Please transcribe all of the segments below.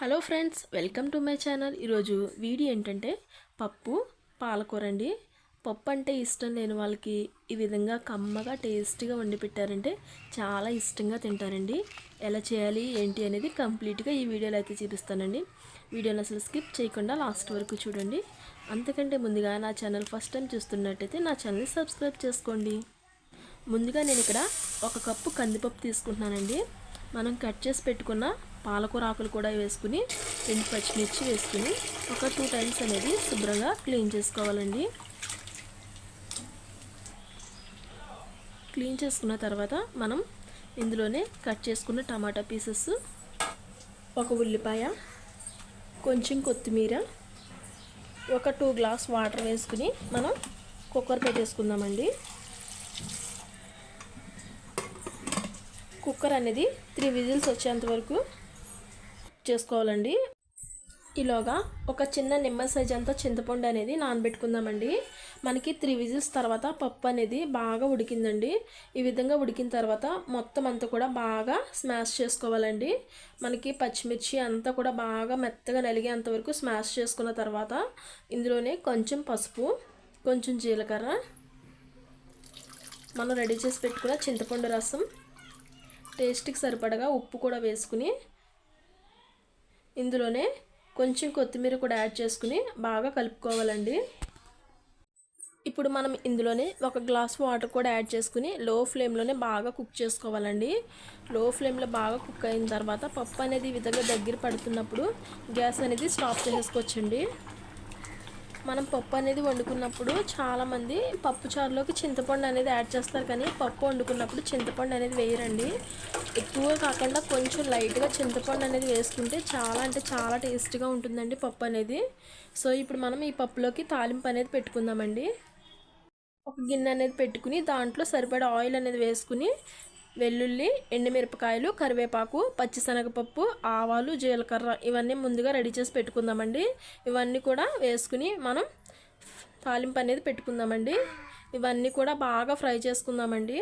Hello friends welcome to my channel. ఈరోజు video ఏంటంటే పప్పు పాలకూర అండి పప్పు అంటే ఇష్టం లేని వాళ్ళకి ఈ విధంగా కమ్మగా టేస్టీగా వండి పెట్టారంటే చాలా ఇష్టంగా తింటారండి. ఎలా చేయాలి ఏంటి అనేది కంప్లీట్గా ఈ వీడియోలో అయితే చూపిస్తానండి. వీడియోని అసలు స్కిప్ చేయకుండా లాస్ట్ వరకు చూడండి. అంతకంటే ముందుగా నా ఛానల్ ఫస్ట్ టైం చూస్తున్నట్టయితే నా ఛానల్ని సబ్స్క్రైబ్ చేసుకోండి. ముందుగా నేను ఇక్కడ ఒక కప్పు కందిపప్పు తీసుకుంటున్నానండి. మనం కట్ చేసి పెట్టుకున్న పాలకూర ఆకులు కూడా వేసుకుని రెండు పచ్చిమిర్చి వేసుకుని ఒక టూ టైమ్స్ అనేది శుభ్రంగా క్లీన్ చేసుకోవాలండి. క్లీన్ చేసుకున్న తర్వాత మనం ఇందులోనే కట్ చేసుకున్న టమాటా పీసెస్ ఒక ఉల్లిపాయ కొంచెం కొత్తిమీర ఒక టూ గ్లాస్ వాటర్ వేసుకుని మనం కుక్కర్ పెట్టేసుకుందామండి కుక్కర్ అనేది త్రీ విజిల్స్ వచ్చేంత వరకు చేసుకోవాలండి. ఈలోగా ఒక చిన్న నిమ్మ సైజ్ అంతా చింతపండు అనేది నానబెట్టుకుందామండి. మనకి త్రీ విజిల్స్ తర్వాత పప్పు అనేది బాగా ఉడికిందండి. ఈ విధంగా ఉడికిన తర్వాత మొత్తం అంతా కూడా బాగా స్మాష్ చేసుకోవాలండి. మనకి పచ్చిమిర్చి అంతా కూడా బాగా మెత్తగా నలిగేంత వరకు స్మాష్ చేసుకున్న తర్వాత ఇందులోనే కొంచెం పసుపు కొంచెం జీలకర్ర మనం రెడీ చేసి పెట్టుకున్న చింతపండు రసం టేస్ట్కి సరిపడగా ఉప్పు కూడా వేసుకుని ఇందులోనే కొంచెం కొత్తిమీర కూడా యాడ్ చేసుకుని బాగా కలుపుకోవాలండి. ఇప్పుడు మనం ఇందులోనే ఒక గ్లాస్ వాటర్ కూడా యాడ్ చేసుకుని లో ఫ్లేమ్లోనే బాగా కుక్ చేసుకోవాలండి. లో ఫ్లేమ్లో బాగా కుక్ అయిన తర్వాత పప్పు అనేది ఈ విధంగా దగ్గర పడుతున్నప్పుడు గ్యాస్ అనేది స్టాప్ చేసుకోవచ్చండి మనం పప్పు అనేది వండుకున్నప్పుడు చాలామంది పప్పు చారులోకి చింతపండు అనేది యాడ్ చేస్తారు కానీ పప్పు వండుకున్నప్పుడు చింతపండు అనేది వేయరండి. ఎక్కువ కాకుండా కొంచెం లైట్గా చింతపండు అనేది వేసుకుంటే చాలా అంటే చాలా టేస్ట్గా ఉంటుందండి పప్పు అనేది. సో ఇప్పుడు మనం ఈ పప్పులోకి తాలింపు అనేది పెట్టుకుందామండి. ఒక గిన్నె అనేది పెట్టుకుని దాంట్లో సరిపడా ఆయిల్ అనేది వేసుకుని వెల్లుల్లి ఎండుమిరపకాయలు కరివేపాకు పచ్చిశనగపప్పు ఆవాలు జీలకర్ర ఇవన్నీ ముందుగా రెడీ చేసి పెట్టుకుందామండి. ఇవన్నీ కూడా వేసుకుని మనం తాలింపు అనేది పెట్టుకుందామండి. ఇవన్నీ కూడా బాగా ఫ్రై చేసుకుందామండి.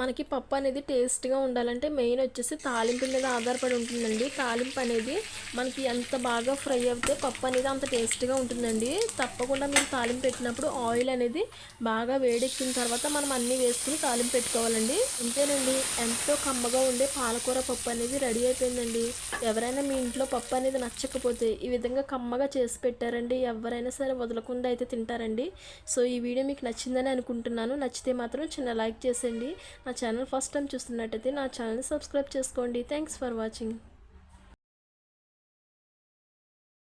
మనకి పప్పు అనేది టేస్ట్గా ఉండాలంటే మెయిన్ వచ్చేసి తాలింపు మీద ఆధారపడి ఉంటుందండి. తాలింపు అనేది మనకి ఎంత బాగా ఫ్రై అవుతే పప్పు అనేది అంత టేస్ట్గా ఉంటుందండి. తప్పకుండా మీరు తాలింపు పెట్టినప్పుడు ఆయిల్ అనేది బాగా వేడెక్కిన తర్వాత మనం అన్నీ వేసుకుని తాలింపు పెట్టుకోవాలండి. అంతేనండి ఎంతో కమ్మగా ఉండే పాలకూర పప్పు అనేది రెడీ అయిపోయిందండి. ఎవరైనా మీ ఇంట్లో పప్పు అనేది నచ్చకపోతే ఈ విధంగా కమ్మగా చేసి పెట్టారండి. ఎవరైనా సరే వదలకుండా అయితే తింటారండి. సో ఈ వీడియో మీకు నచ్చిందని అనుకుంటున్నాను. నచ్చితే మాత్రం చిన్న లైక్ చేసేయండి. నా ఛానల్ ఫస్ట్ టైం చూస్తున్నట్టయితే నా ఛానల్ని సబ్స్క్రైబ్ చేసుకోండి. Thanks for watching